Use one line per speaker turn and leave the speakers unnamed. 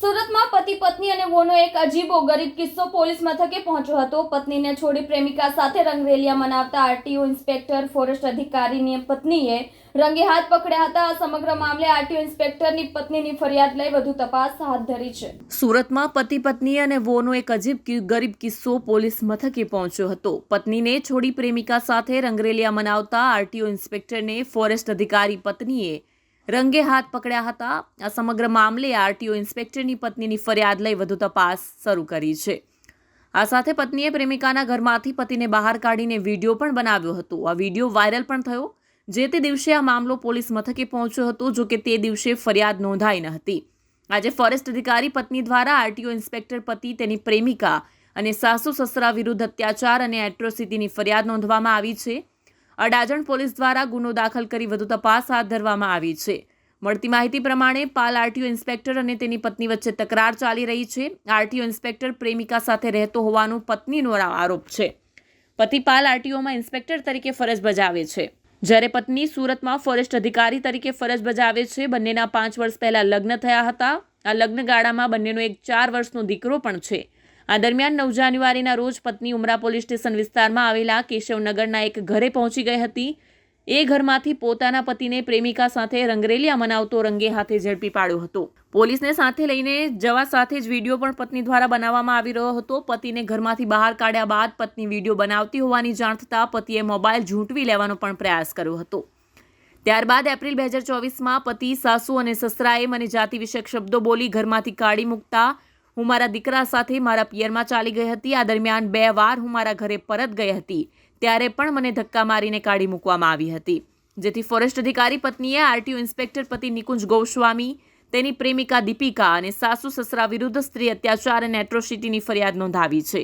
સુરતમાં પતિ પત્ની અને વોનો એક અજીબો ગરીબ કિસ્સો પોલીસ મથકે પહોંચ્યો હતો. પત્નીને છોડી પ્રેમિકા સાથે રંગરેલિયા મનાવતા આરટીઓ ઇન્સ્પેક્ટર ફોરેસ્ટ અધિકારીની પત્નીએ રંગે હાથ પકડ્યા હતા. આ સમગ્ર મામલે આરટીઓ ઇન્સ્પેક્ટરની પત્નીની ફરિયાદ લઈ વધુ તપાસ હાથ ધરી છે.
સુરતમાં પતિ પત્ની અને વોનો એક અજીબ ગરીબ કિસ્સો પોલીસ મથકે પહોંચ્યો હતો. પત્નીને છોડી પ્રેમિકા સાથે રંગરેલિયા મનાવતા આરટીઓ ઇન્સ્પેક્ટરને ફોરેસ્ટ અધિકારી પત્નીએ રંગે હાથ પકડ્યા હતા. આ સમગ્ર મામલે આરટીઓ ઇન્સ્પેક્ટરની પત્નીની ફરિયાદ લઈ વધુ તપાસ શરૂ કરી છે. આ સાથે પત્નીએ પ્રેમિકાના ઘરમાંથી પતિને બહાર કાઢીને વીડિયો પણ બનાવ્યો હતો. આ વીડિયો વાયરલ પણ થયો, જે તે દિવસે આ મામલો પોલીસ મથકે પહોંચ્યો હતો, જો કે તે દિવસે ફરિયાદ નોંધાઈ ન હતી. આજે ફોરેસ્ટ અધિકારી પત્ની દ્વારા આરટીઓ ઇન્સ્પેક્ટર પતિ, તેની પ્રેમિકા અને સાસુ સસરા વિરુદ્ધ અત્યાચાર અને એટ્રોસિટીની ફરિયાદ નોંધવામાં આવી છે. અડાજણ પોલીસ દ્વારા ગુનો દાખલ કરી વધુ તપાસ હાથ ધરવામાં આવી છે. મળતી માહિતી પ્રમાણે પાલ આરટીઓ ઇન્સ્પેક્ટર અને તેની પત્ની વચ્ચે તકરાર ચાલી રહી છે. આરટીઓ ઇન્સ્પેક્ટર પ્રેમિકા સાથે રહેતો હોવાનું પત્નીનો આરોપ છે. પતિ પાલ આરટીઓમાં ઇન્સ્પેક્ટર તરીકે ફરજ બજાવે છે. જ્યારે પત્ની સુરતમાં ફોરેસ્ટ અધિકારી તરીકે ફરજ બજાવે છે, બંનેના પાંચ વર્ષ પહેલાં લગ્ન થયા હતા. આ લગ્નગાળામાં બંનેનો એક ચાર વર્ષનો દીકરો પણ છે. આ દરમિયાન નવ જાન્યુઆરીના રોજ પત્ની ઉમરા પોલીસ સ્ટેશન વિસ્તારમાં આવેલા કેશવનગરના એક ઘરે પહોંચી ગઈ હતી. એ ઘરમાંથી પોતાના પતિને પ્રેમિકા સાથે રંગરેલિયા મનાવતો રંગે હાથે ઝડપી પાડ્યો હતો. પોલીસને સાથે લઈને જવા સાથે જ વીડિયો પણ પત્ની દ્વારા બનાવવામાં આવી રહ્યો હતો. પતિને ઘરમાંથી બહાર કાઢ્યા બાદ પત્ની વીડિયો બનાવતી હોવાની જાણ થતાં પતિએ મોબાઈલ ઝૂંટવી લેવાનો પણ પ્રયાસ કર્યો હતો. ત્યારબાદ એપ્રિલ બે હજાર ચોવીસમાં પતિ, સાસુ અને સસરાએ મને જાતિ વિષયક શબ્દો બોલી ઘરમાંથી કાઢી મૂકતા હું મારા દીકરા સાથે મારા પિયરમાં ચાલી ગઈ હતી. આ દરમિયાન બે વાર હું મારા ઘરે પરત ગઈ હતી. ત્યારે પણ મને ધક્કા મારીને કાઢી મૂકવામાં આવી હતી. જેથી ફોરેસ્ટ અધિકારી પત્નીએ આરટીઓ ઇન્સ્પેક્ટર પતિ નિકુંજ ગોસ્વામી, તેની પ્રેમિકા દીપિકા અને સાસુ સસરા વિરુદ્ધ સ્ત્રી અત્યાચાર અને એટ્રોસિટીની ફરિયાદ નોંધાવી છે.